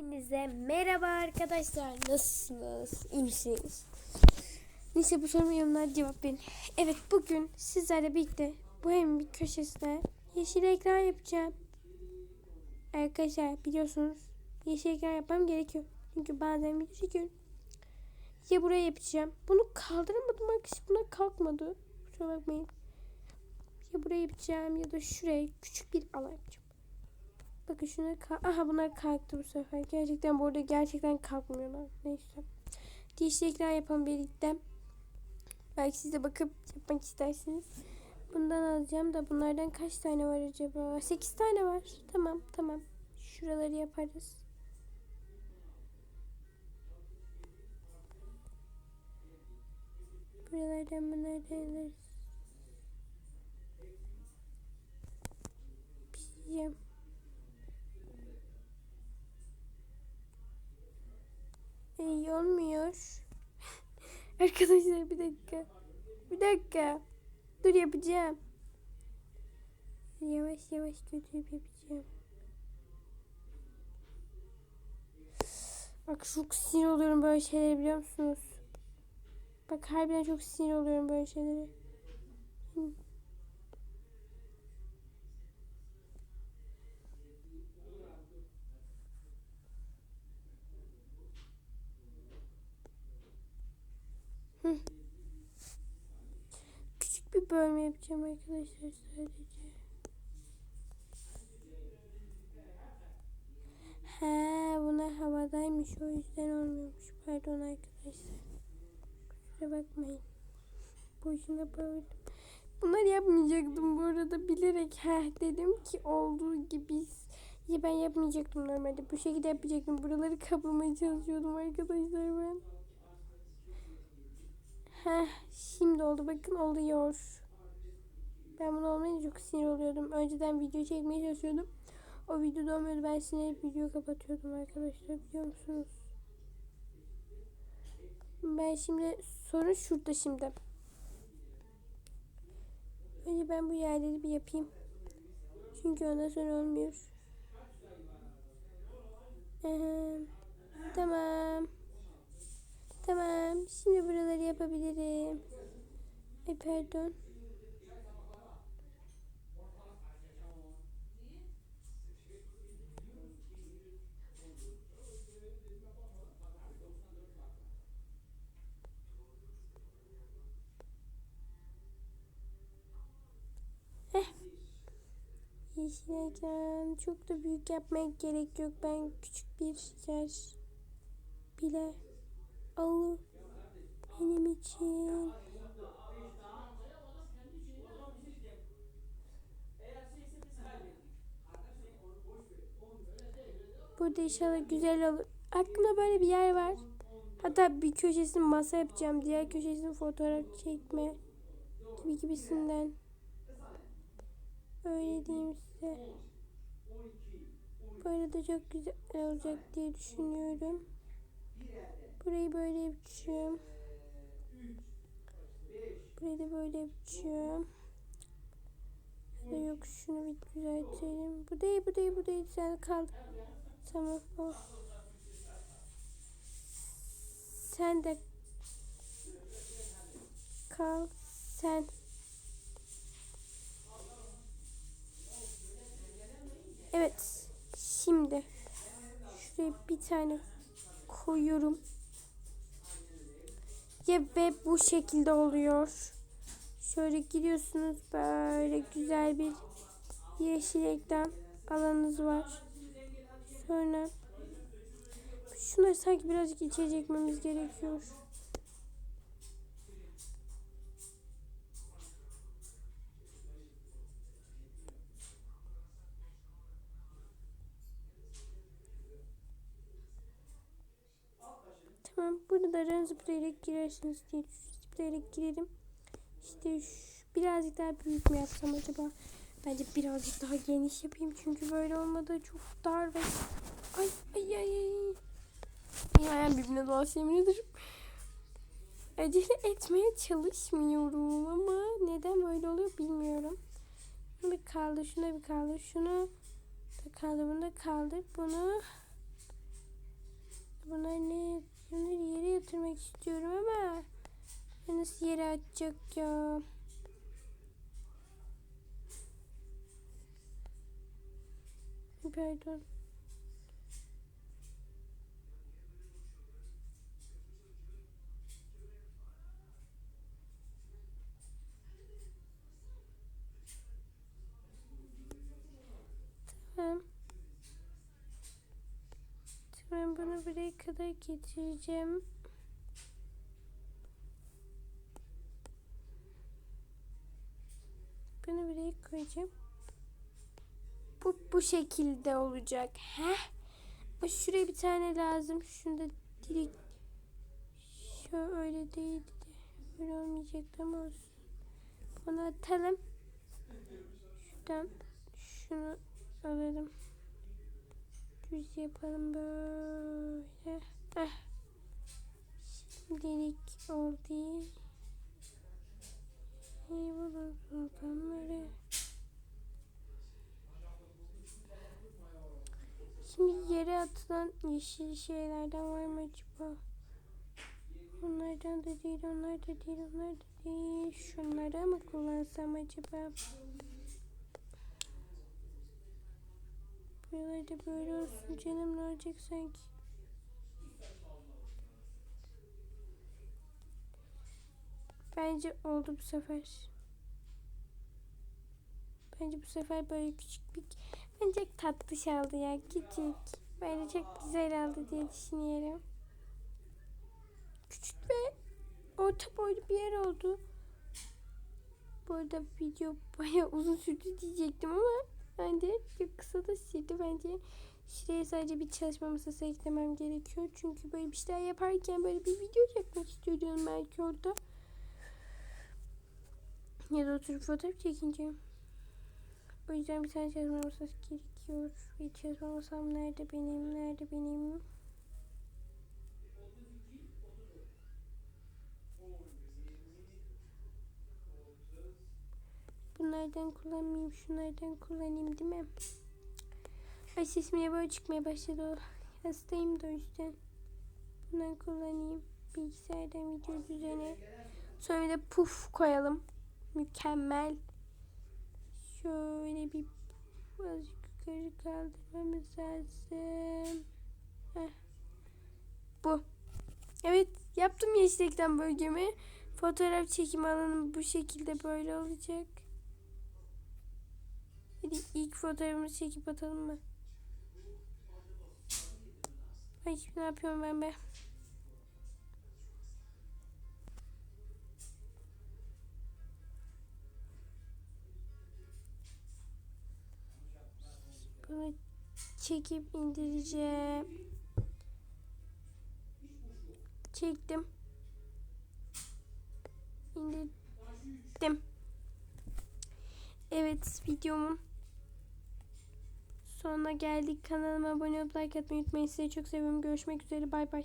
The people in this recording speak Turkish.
Hepinize merhaba arkadaşlar. Nasılsınız? İyi misiniz? Neyse bu soruma yorumlara cevap verin. Evet bugün sizlerle birlikte bu evin bir köşesine yeşil ekran yapacağım. Arkadaşlar biliyorsunuz yeşil ekran yapmam gerekiyor. Çünkü bazen video çekiyorum. Ya buraya yapacağım. Bunu kaldıramadım arkadaşlar. Buna kalkmadı. Kusura bakmayın. Ya buraya yapacağım ya da şuraya küçük bir alan yapacağım. Bakın şuna Aha bunlar kalktı bu sefer. Gerçekten bu arada gerçekten kalkmıyorlar. Neyse. Değişiklikler yapalım birlikte. Belki siz de bakıp yapmak istersiniz. Bundan alacağım da bunlardan kaç tane var acaba? 8 tane var. Tamam tamam. Şuraları yaparız. Buralardan bunlardan alırız. Pişeceğim. İyi olmuyor. Arkadaşlar bir dakika. Bir dakika. Dur yapacağım. Yavaş yavaş götürüp yapacağım. Bak çok sinir oluyorum böyle şeyleri biliyor musunuz? Bak harbiden çok sinir oluyorum böyle şeylere. Hı. Küçük bir yapacağım arkadaşlar sadece. He bunlar havadaymış o yüzden olmuyormuş. Pardon arkadaşlar. Kusura bakmayın. Boşuna böyle. Bunları yapmayacaktım bu arada bilerek he dedim ki olduğu gibi ya ben yapmayacaktım normalde bu şekilde yapacaktım buraları kaplamaya çalışıyordum arkadaşlar ben. Heh, şimdi oldu bakın oluyor. Ben bunu olmayınca çok sinir oluyordum. Önceden video çekmeye çalışıyordum. O videoda olmuyordu. Ben sinirlenip videoyu kapatıyordum arkadaşlar biliyor musunuz? Ben şimdi sorun şurada şimdi. Önce ben bu yerleri bir yapayım. Çünkü ondan sonra olmuyor. Ee, tamam. Tamam. Şimdi buraları yapabilirim. Ay pardon. Heh. Ekran. Çok da büyük yapmaya gerek yok. Ben küçük bir yer bile olur benim için. Burada inşallah güzel olur. Aklımda böyle bir yer var. Hatta bir köşesini masa yapacağım. Diğer köşesini fotoğraf çekme gibi gibisinden. Öyle diyeyim size. Böyle de çok güzel olacak diye düşünüyorum. Burayı böyle yapacağım. Burayı da böyle yapacağım. Ya yok şunu bir düzeltelim. Bu değil bu değil bu değil sen kal. Tamam o. Sen de kal sen. Evet. Şimdi şuraya bir tane koyuyorum. Ya ve bu şekilde oluyor. Şöyle giriyorsunuz böyle güzel bir yeşil ekran alanınız var. Sonra şunları sanki birazcık içeri çekmemiz gerekiyor. Tamam buralara zıplayarak girersiniz diye zıplayarak girelim. İşte şu, birazcık daha büyük mü yapsam acaba? Bence birazcık daha geniş yapayım çünkü böyle olmadı çok dar ve ay ay ay ay. Benim ayağım birbirine dolaşıyor yemin. Acele etmeye çalışmıyorum ama neden böyle oluyor bilmiyorum. Şunu bir kaldır, şuna bir kaldır, şunu da kaldır, bunu da kaldır, bunu istiyorum ama nasıl yere atacak ya? Pardon. Tamam. Tamam bunu buraya kadar getireceğim. Bunu buraya koyacağım. Bu bu şekilde olacak. Heh. Şuraya bir tane lazım. Şunda direkt şöyle değildi. Böyle olmayacaktı ama olsun. Bunu atalım. Şuradan şunu alalım. Düz yapalım böyle. Heh. Şimdilik oldu. Eyvallah sultanları. Şimdi yere atılan yeşil şeylerden var mı acaba? Onlardan da değil, onlar da değil, onlar da değil. Şunları mı kullansam acaba? Buralarda böyle olsun canım ne olacak sanki? Bence oldu bu sefer. Bence bu sefer böyle küçük bir... Bence tatlı çaldı ya küçük. Bence çok güzel aldı diye düşünüyorum. Küçük ve orta boylu bir yer oldu. Bu arada video bayağı uzun sürdü diyecektim ama ben de bir kısa da sürdü. Bence şuraya sadece bir çalışma masası eklemem gerekiyor. Çünkü böyle bir şeyler yaparken böyle bir video çekmek istiyordum belki orada. Ya da oturup fotoğraf çekince. O yüzden bir tane çalışma masası gerekiyor. Ve çalışma masam nerede benim? Nerede benim? Bunlardan kullanmayayım. Şunlardan kullanayım değil mi? Ay sesim niye böyle çıkmaya başladı? Hastayım da o yüzden. Bundan kullanayım. Bilgisayardan video düzeni. Sonra bir de puf koyalım. Mükemmel. Şöyle bir azıcık yukarı kaldırmamız lazım. Heh. Bu. Evet yaptım yeşil ekran bölgemi. Fotoğraf çekim alanım bu şekilde böyle olacak. Hadi ilk fotoğrafımızı çekip atalım mı? Ay ne yapıyorum ben be? Bunu çekip indireceğim. Çektim. İndirdim. Evet videomun sonuna geldik. Kanalıma abone olup like atmayı unutmayın. Sizi çok seviyorum. Görüşmek üzere. Bay bay.